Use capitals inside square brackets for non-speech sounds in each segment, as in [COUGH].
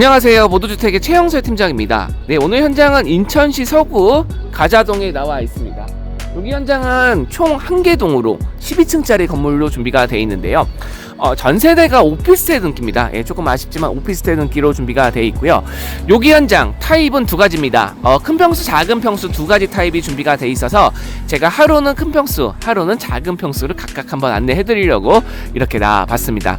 안녕하세요. 모두주택의 최영설 팀장입니다. 네, 오늘 현장은 인천시 서구 가자동에 나와 있습니다. 여기 현장은 총 한 개 동으로 12층짜리 건물로 준비가 되어 있는데요. 어, 전세대가 오피스텔 등기입니다. 예, 조금 아쉽지만 오피스텔 등기로 준비가 되어 있고요. 여기 현장 타입은 두 가지입니다. 어, 큰 평수, 작은 평수 두 가지 타입이 준비가 되어 있어서 제가 하루는 큰 평수, 하루는 작은 평수를 각각 한번 안내해 드리려고 이렇게 나와봤습니다.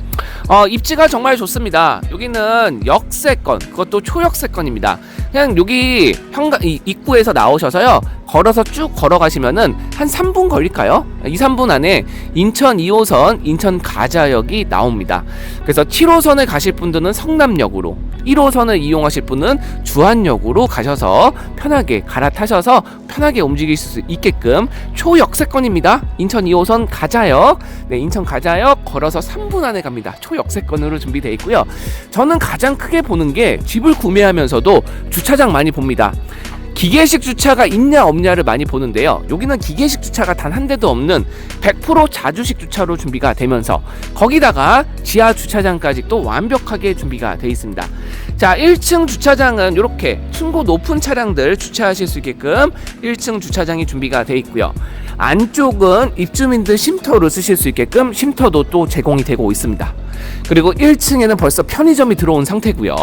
어, 입지가 정말 좋습니다. 여기는 역세권, 그것도 초역세권입니다. 그냥 여기 현관 이, 입구에서 나오셔서요. 걸어서 쭉 걸어가시면은 한 3분 걸릴까요? 2, 3분 안에 인천 2호선 인천 가자역이 나옵니다. 그래서 7호선을 가실 분들은 성남역으로 1호선을 이용하실 분은 주안역으로 가셔서 편하게 갈아타셔서 편하게 움직일 수 있게끔 초역세권입니다. 인천 2호선 가자역, 네, 인천 가자역 걸어서 3분 안에 갑니다. 초역세권으로 준비되어 있고요. 저는 가장 크게 보는 게 집을 구매하면서도 주차장 많이 봅니다. 기계식 주차가 있냐 없냐를 많이 보는데요. 여기는 기계식 주차가 단 한 대도 없는 100% 자주식 주차로 준비가 되면서 거기다가 지하 주차장까지 또 완벽하게 준비가 되어 있습니다. 자, 1층 주차장은 이렇게 층고 높은 차량들 주차하실 수 있게끔 1층 주차장이 준비가 되어 있고요. 안쪽은 입주민들 쉼터로 쓰실 수 있게끔 쉼터도 또 제공이 되고 있습니다. 그리고 1층에는 벌써 편의점이 들어온 상태고요.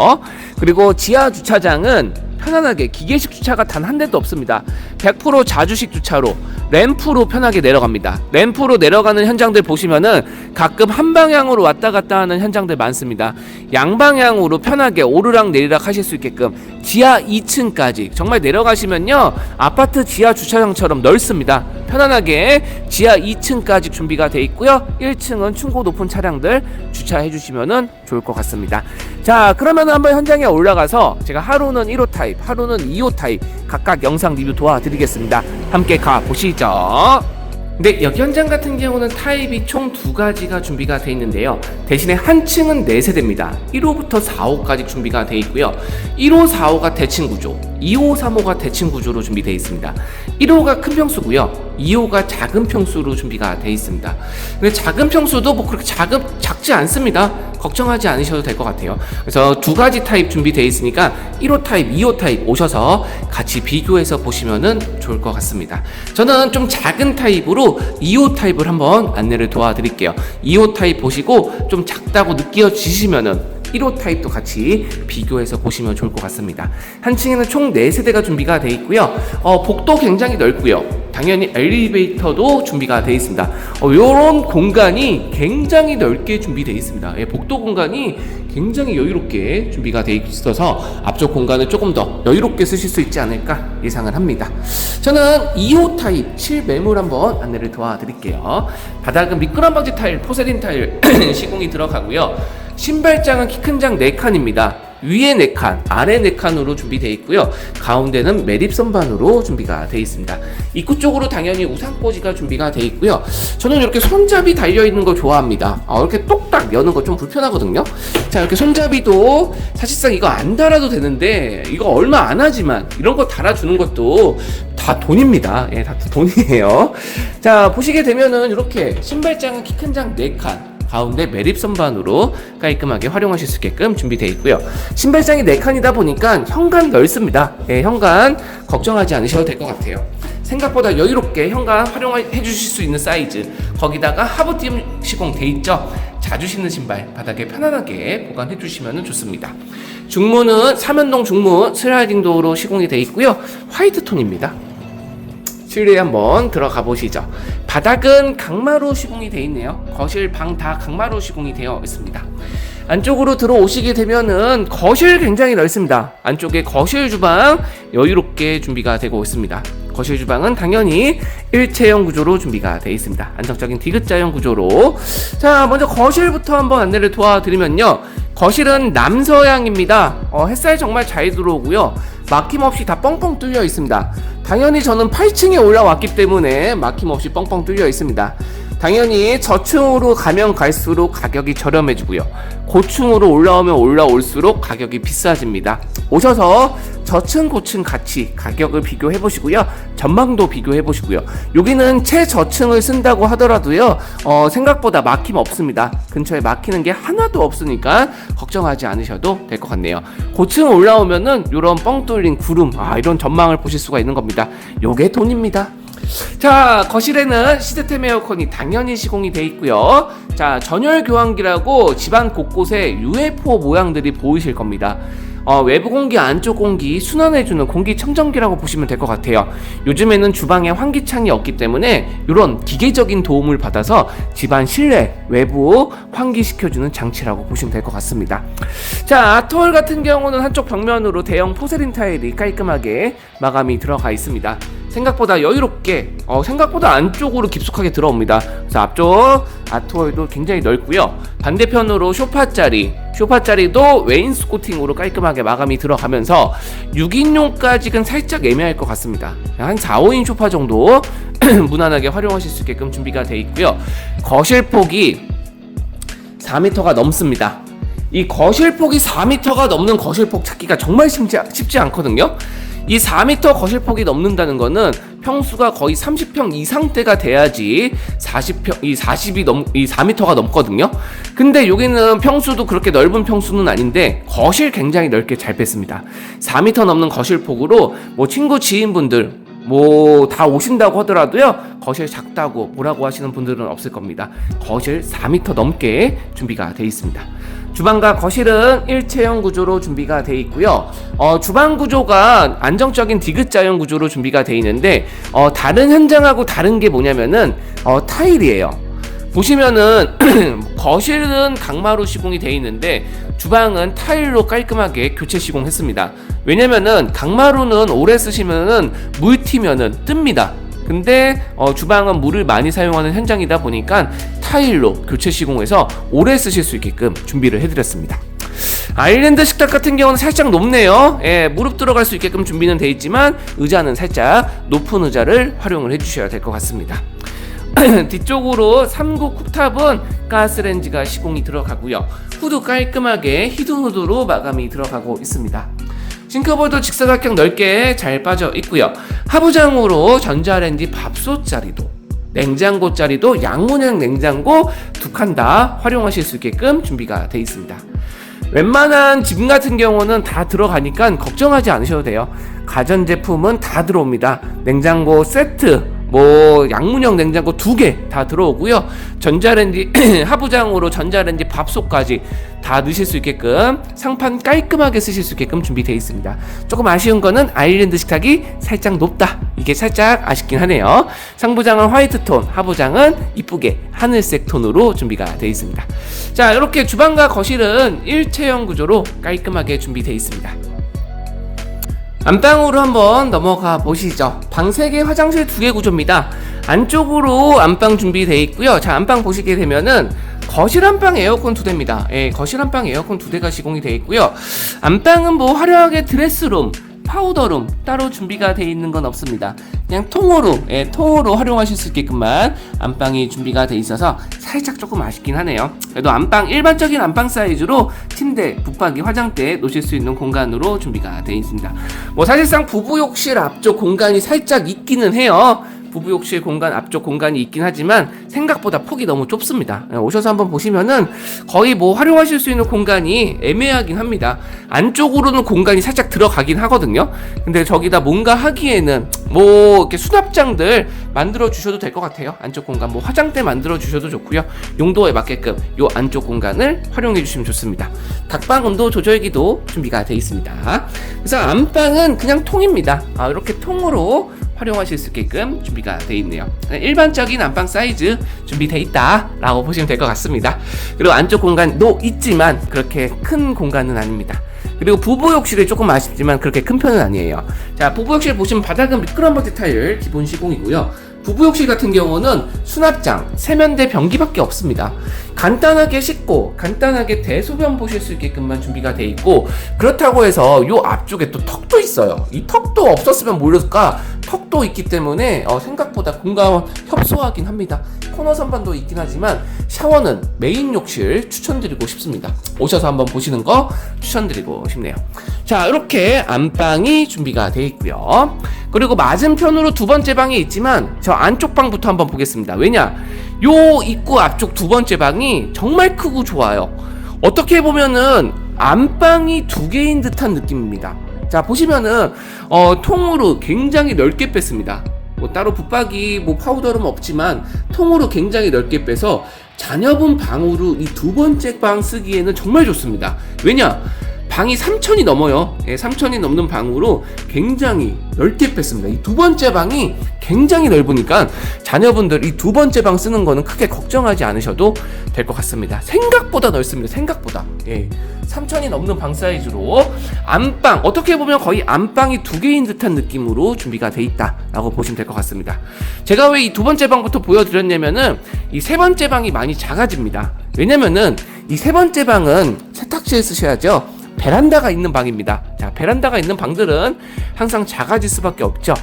그리고 지하 주차장은 편안하게 기계식 주차가 단 한 대도 없습니다. 100% 자주식 주차로 램프로 편하게 내려갑니다. 램프로 내려가는 현장들 보시면은 가끔 한 방향으로 왔다 갔다 하는 현장들 많습니다. 양방향으로 편하게 오르락 내리락 하실 수 있게끔 지하 2층까지 정말 내려가시면요 아파트 지하 주차장처럼 넓습니다. 편안하게 지하 2층까지 준비가 돼 있고요. 1층은 충고 높은 차량들 주차해 주시면은 좋을 것 같습니다. 자, 그러면 한번 현장에 올라가서 제가 하루는 1호 타입, 하루는 2호 타입 각각 영상 리뷰 도와드리겠습니다. 함께 가 보시죠. 네, 여기 현장 같은 경우는 타입이 총 두 가지가 준비가 되어 있는데요. 대신에 한 층은 4세대입니다. 1호부터 4호까지 준비가 되어 있고요. 1호, 4호가 대칭 구조, 2호, 3호가 대칭 구조로 준비되어 있습니다. 1호가 큰 평수고요. 2호가 작은 평수로 준비가 되어 있습니다. 근데 작은 평수도 뭐 그렇게 작은 작지 않습니다. 걱정하지 않으셔도 될 것 같아요. 그래서 두 가지 타입 준비되어 있으니까 1호 타입, 2호 타입 오셔서 같이 비교해서 보시면은 좋을 것 같습니다. 저는 좀 작은 타입으로 2호 타입을 한번 안내를 도와드릴게요. 2호 타입 보시고 좀 작다고 느껴지시면은 1호 타입도 같이 비교해서 보시면 좋을 것 같습니다. 한 층에는 총 4세대가 준비가 되어 있고요. 어, 복도 굉장히 넓고요. 당연히 엘리베이터도 준비가 되어 있습니다. 어, 이런 공간이 굉장히 넓게 준비되어 있습니다. 예, 복도 공간이 굉장히 여유롭게 준비가 되어 있어서 앞쪽 공간을 조금 더 여유롭게 쓰실 수 있지 않을까 예상을 합니다. 저는 2호 타입 실매물 한번 안내를 도와드릴게요. 바닥은 미끄럼 방지 타일, 포세린 타일 [CLEARS THROAT] 시공이 들어가고요. 신발장은 키 큰 장 4칸입니다. 위에 4칸, 아래 4칸으로 준비되어 있고요. 가운데는 매립선반으로 준비가 되어 있습니다. 입구 쪽으로 당연히 우산꽂이가 준비가 되어 있고요. 저는 이렇게 손잡이 달려있는 거 좋아합니다. 어, 이렇게 똑딱 여는 거 좀 불편하거든요. 자, 이렇게 손잡이도 사실상 이거 안 달아도 되는데 이거 얼마 안 하지만 이런 거 달아주는 것도 다 돈입니다. 예, 다 돈이에요. 자, 보시게 되면은 이렇게 신발장은 키 큰 장 4칸, 가운데 매립 선반으로 깔끔하게 활용하실 수 있게끔 준비되어 있고요. 신발장이 4칸이다 보니까 현관 넓습니다. 예, 현관 걱정하지 않으셔도 될 것 같아요. 생각보다 여유롭게 현관 활용해 주실 수 있는 사이즈 거기다가 하부팀 시공 돼 있죠. 자주 신는 신발 바닥에 편안하게 보관해 주시면 좋습니다. 중문은 삼연동 중문 슬라이딩 도어로 시공이 돼 있고요. 화이트 톤입니다. 실내에 한번 들어가 보시죠. 바닥은 강마루 시공이 되어 있네요. 거실, 방 다 강마루 시공이 되어 있습니다. 안쪽으로 들어오시게 되면은 거실 굉장히 넓습니다. 안쪽에 거실 주방 여유롭게 준비가 되고 있습니다. 거실 주방은 당연히 일체형 구조로 준비가 되어 있습니다. 안정적인 디귿자형 구조로. 자, 먼저 거실부터 한번 안내를 도와드리면요. 거실은 남서향입니다. 어, 햇살 정말 잘 들어오고요. 막힘없이 다 뻥뻥 뚫려 있습니다. 당연히 저는 8층에 올라왔기 때문에 막힘없이 뻥뻥 뚫려 있습니다. 당연히 저층으로 가면 갈수록 가격이 저렴해지고요. 고층으로 올라오면 올라올수록 가격이 비싸집니다. 오셔서 저층 고층 같이 가격을 비교해 보시고요. 전망도 비교해 보시고요. 여기는 최저층을 쓴다고 하더라도요. 어, 생각보다 막힘 없습니다. 근처에 막히는 게 하나도 없으니까 걱정하지 않으셔도 될 것 같네요. 고층 올라오면은 이런 뻥 뚫린 구름, 아, 이런 전망을 보실 수가 있는 겁니다. 요게 돈입니다. 자 거실에는 시스템 에어컨이 당연히 시공이 돼 있고요. 자 전열 교환기라고 집안 곳곳에 UFO 모양들이 보이실 겁니다. 어, 외부 공기 안쪽 공기 순환해주는 공기청정기라고 보시면 될 것 같아요. 요즘에는 주방에 환기창이 없기 때문에 이런 기계적인 도움을 받아서 집안 실내 외부 환기시켜주는 장치라고 보시면 될 것 같습니다. 자 아트홀 같은 경우는 한쪽 벽면으로 대형 포세린 타일이 깔끔하게 마감이 들어가 있습니다 생각보다 여유롭게 어, 생각보다 안쪽으로 깊숙하게 들어옵니다. 그래서 앞쪽 아트월도 굉장히 넓고요. 반대편으로 쇼파 자리, 쇼파 자리도 웨인스코팅으로 깔끔하게 마감이 들어가면서 6인용까지는 살짝 애매할 것 같습니다. 한 4, 5인 쇼파 정도 [CLEARS THROAT] 무난하게 활용하실 수 있게끔 준비가 되어 있고요. 거실 폭이 4m가 넘습니다. 이 거실 폭이 4m가 넘는 거실 폭 찾기가 정말 쉽지, 쉽지 않거든요. 이 4m 거실폭이 넘는다는 거는 평수가 거의 30평 이상대가 돼야지 40평 이 40이 넘이 4m가 넘거든요. 근데 여기는 평수도 그렇게 넓은 평수는 아닌데 거실 굉장히 넓게 잘 뺐습니다. 4m 넘는 거실폭으로 뭐 친구 지인분들 뭐다 오신다고 하더라도요 거실 작다고 뭐라고 하시는 분들은 없을 겁니다 거실 4m 넘게 준비가 되어 있습니다 주방과 거실은 일체형 구조로 준비가 되어 있고요. 어, 주방 구조가 안정적인 디귿자형 구조로 준비가 되어 있는데 어, 다른 현장하고 다른 게 뭐냐면은 어, 타일이에요. 보시면은 [CLEARS THROAT] 거실은 강마루 시공이 되어 있는데 주방은 타일로 깔끔하게 교체 시공했습니다. 왜냐면은 강마루는 오래 쓰시면은 물 튀면은 뜹니다. 근데 어, 주방은 물을 많이 사용하는 현장이다 보니까 타일로 교체 시공해서 오래 쓰실 수 있게끔 준비를 해드렸습니다. 아일랜드 식탁 같은 경우는 살짝 높네요. 예, 무릎 들어갈 수 있게끔 준비는 돼 있지만 의자는 살짝 높은 의자를 활용을 해주셔야 될 것 같습니다. [CLEARS THROAT] 뒤쪽으로 3구 쿡탑은 가스렌지가 시공이 들어가고요. 후드 깔끔하게 히든 후드로 마감이 들어가고 있습니다. 싱크볼도 직사각형 넓게 잘 빠져 있고요. 하부장으로 전자레인지 밥솥 자리도 냉장고 자리도 양문형 냉장고 두 칸 다 활용하실 수 있게끔 준비가 되어 있습니다. 웬만한 집 같은 경우는 다 들어가니까 걱정하지 않으셔도 돼요. 가전제품은 다 들어옵니다. 냉장고 세트, 뭐 양문형 냉장고 두 개 다 들어오고요. 전자레인지 [CLEARS THROAT] 하부장으로 전자레인지 밥솥까지 다 넣으실 수 있게끔 상판 깔끔하게 쓰실 수 있게끔 준비되어 있습니다. 조금 아쉬운 거는 아일랜드 식탁이 살짝 높다. 이게 살짝 아쉽긴 하네요. 상부장은 화이트 톤, 하부장은 이쁘게 하늘색 톤으로 준비가 되어 있습니다. 자, 이렇게 주방과 거실은 일체형 구조로 깔끔하게 준비되어 있습니다. 안방으로 한번 넘어가 보시죠. 방 3개, 화장실 2개 구조입니다. 안쪽으로 안방 준비되어 있고요. 자, 안방 보시게 되면은 거실 안방 에어컨 두 대입니다. 예, 거실 안방 에어컨 두 대가 시공이 되어 있고요. 안방은 뭐 화려하게 드레스룸, 파우더룸 따로 준비가 되어 있는 건 없습니다. 그냥 통으로 예, 통으로 활용하실 수 있게끔만 안방이 준비가 되어 있어서 살짝 조금 아쉽긴 하네요. 그래도 안방 일반적인 안방 사이즈로 침대, 붙박이, 화장대 놓으실 수 있는 공간으로 준비가 되어 있습니다. 뭐 사실상 부부 욕실 앞쪽 공간이 살짝 있기는 해요. 부부 욕실 공간 앞쪽 공간이 있긴 하지만 생각보다 폭이 너무 좁습니다. 예, 오셔서 한번 보시면은 거의 뭐 활용하실 수 있는 공간이 애매하긴 합니다. 안쪽으로는 공간이 살짝 들어가긴 하거든요. 근데 저기다 뭔가 하기에는 뭐 이렇게 수납장들 만들어 주셔도 될 것 같아요. 안쪽 공간 뭐 화장대 만들어 주셔도 좋고요. 용도에 맞게끔 요 안쪽 공간을 활용해 주시면 좋습니다. 각방 온도 조절기도 준비가 되어 있습니다. 그래서 안방은 그냥 통입니다. 아, 이렇게 통으로 활용하실 수 있게끔 준비가 되어 있네요. 일반적인 안방 사이즈 준비되어 있다라고 보시면 될 것 같습니다. 그리고 안쪽 공간도 있지만 그렇게 큰 공간은 아닙니다. 그리고 부부 욕실이 조금 아쉽지만 그렇게 큰 편은 아니에요. 자, 부부 욕실 보시면 바닥은 미끄럼버티 타일 기본 시공이고요. 부부 욕실 같은 경우는 수납장, 세면대, 변기밖에 없습니다. 간단하게 씻고 간단하게 대소변 보실 수 있게끔만 준비가 돼 있고 그렇다고 해서 요 앞쪽에 또 턱도 있어요. 이 턱도 없었으면 모를까 턱도 있기 때문에 어, 생각보다 공간 협소하긴 합니다. 코너 선반도 있긴 하지만 샤워는 메인 욕실 추천드리고 싶습니다. 오셔서 한번 보시는 거 추천드리고 싶네요. 자 이렇게 안방이 준비가 돼 있고요. 그리고 맞은편으로 두 번째 방이 있지만 저 안쪽 방부터 한번 보겠습니다. 왜냐? 요 입구 앞쪽 두 번째 방이 정말 크고 좋아요. 어떻게 보면은 안방이 두 개인 듯한 느낌입니다. 자 보시면은 어, 통으로 굉장히 넓게 뺐습니다. 뭐 따로 붙박이 뭐 파우더는 없지만 통으로 굉장히 넓게 빼서 자녀분 방으로 이두 번째 방 쓰기에는 정말 좋습니다. 왜냐? 방이 3천이 넘어요. 예, 3천이 넘는 방으로 굉장히 넓게 뺐습니다. 이 두 번째 방이 굉장히 넓으니까 자녀분들 이 두 번째 방 쓰는 거는 크게 걱정하지 않으셔도 될 것 같습니다. 생각보다 넓습니다. 생각보다. 예. 3천이 넘는 방 사이즈로 안방 어떻게 보면 거의 안방이 두 개인 듯한 느낌으로 준비가 돼 있다라고 보시면 될 것 같습니다. 제가 왜 이 두 번째 방부터 보여드렸냐면은 이 세 번째 방이 많이 작아집니다. 왜냐면은 이 세 번째 방은 세탁실에 쓰셔야죠. 베란다가 있는 방입니다. 자, 베란다가 있는 방들은 항상 작아질 수밖에 없죠.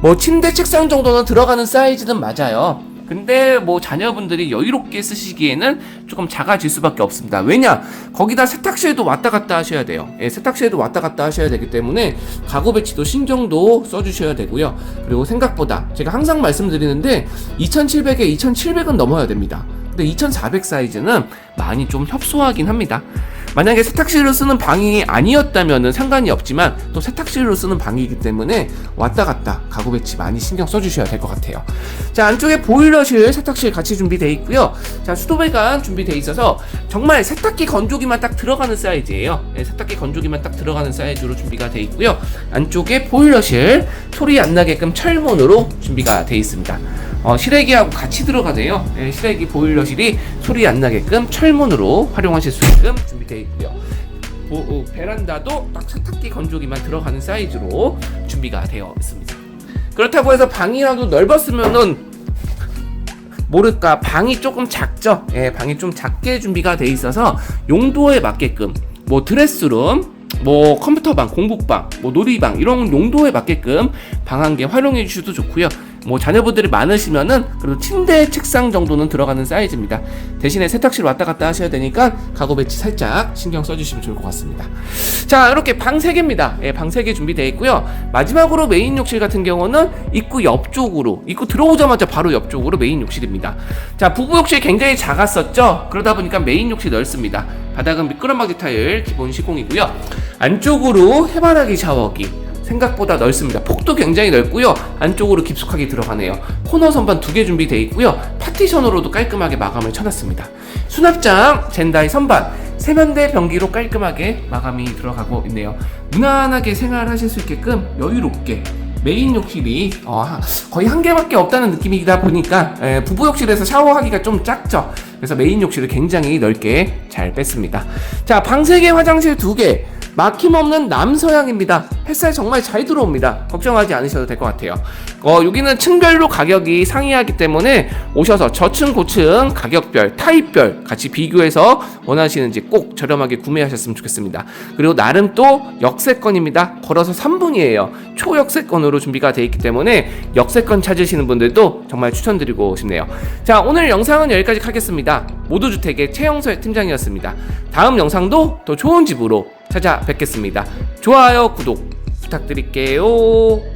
뭐 침대 책상 정도는 들어가는 사이즈는 맞아요. 근데 뭐 자녀분들이 여유롭게 쓰시기에는 조금 작아질 수밖에 없습니다. 왜냐? 거기다 세탁실도 왔다 갔다 하셔야 돼요. 예, 세탁실도 왔다 갔다 하셔야 되기 때문에 가구 배치도 신경도 써주셔야 되고요. 그리고 생각보다 제가 항상 말씀드리는데 2,700에 2,700은 넘어야 됩니다. 근데 2,400 사이즈는 많이 좀 협소하긴 합니다. 만약에 세탁실로 쓰는 방이 아니었다면 상관이 없지만 또 세탁실로 쓰는 방이기 때문에 왔다 갔다 가구 배치 많이 신경 써주셔야 될 것 같아요. 자 안쪽에 보일러실, 세탁실 같이 준비되어 있고요. 자 수도배관 준비되어 있어서 정말 세탁기 건조기만 딱 들어가는 사이즈예요. 네, 세탁기 건조기만 딱 들어가는 사이즈로 준비가 되어 있고요. 안쪽에 보일러실 소리 안 나게끔 철문으로 준비가 되어 있습니다. 어, 실외기하고 같이 들어가네요. 네, 실외기 보일러실이 소리 안 나게끔 철문으로 활용하실 수 있게끔 준비되어 있고요. 보, 어, 베란다도 딱 세탁기 건조기만 들어가는 사이즈로 준비가 되어 있습니다. 그렇다고 해서 방이라도 넓었으면은 모를까 방이 조금 작죠. 예, 방이 좀 작게 준비가 돼 있어서 용도에 맞게끔 뭐 드레스룸 뭐 컴퓨터방, 공부방, 뭐 놀이방 이런 용도에 맞게끔 방 한 개 활용해 주셔도 좋고요. 뭐 자녀분들이 많으시면은 그래도 침대 책상 정도는 들어가는 사이즈입니다. 대신에 세탁실 왔다 갔다 하셔야 되니까 가구 배치 살짝 신경 써주시면 좋을 것 같습니다. 자 이렇게 방 3개입니다. 예, 방 3개 준비되어 있고요. 마지막으로 메인 욕실 같은 경우는 입구 옆쪽으로 입구 들어오자마자 바로 옆쪽으로 메인 욕실입니다. 자 부부 욕실 굉장히 작았었죠. 그러다 보니까 메인 욕실 넓습니다. 바닥은 미끄럼막이 타일 기본 시공이고요. 안쪽으로 해바라기 샤워기 생각보다 넓습니다. 폭도 굉장히 넓고요. 안쪽으로 깊숙하게 들어가네요. 코너 선반 두 개 준비되어 있고요. 파티션으로도 깔끔하게 마감을 쳐놨습니다. 수납장, 젠다이 선반, 세면대 변기로 깔끔하게 마감이 들어가고 있네요. 무난하게 생활하실 수 있게끔 여유롭게 메인 욕실이 어, 하- 거의 한 개밖에 없다는 느낌이다 보니까 에, 부부 욕실에서 샤워하기가 좀 작죠. 그래서 메인 욕실을 굉장히 넓게 잘 뺐습니다. 자, 방 3개, 화장실 2개. 막힘없는 남서양입니다. 햇살 정말 잘 들어옵니다. 걱정하지 않으셔도 될 것 같아요. 어, 여기는 층별로 가격이 상이하기 때문에 오셔서 저층, 고층, 가격별, 타입별 같이 비교해서 원하시는지 꼭 저렴하게 구매하셨으면 좋겠습니다. 그리고 나름 또 역세권입니다. 걸어서 3분이에요. 초역세권으로 준비가 되어 있기 때문에 역세권 찾으시는 분들도 정말 추천드리고 싶네요. 자, 오늘 영상은 여기까지 하겠습니다. 모두주택의 최영설 팀장이었습니다. 다음 영상도 더 좋은 집으로 찾아뵙겠습니다. 좋아요, 구독 부탁드릴게요.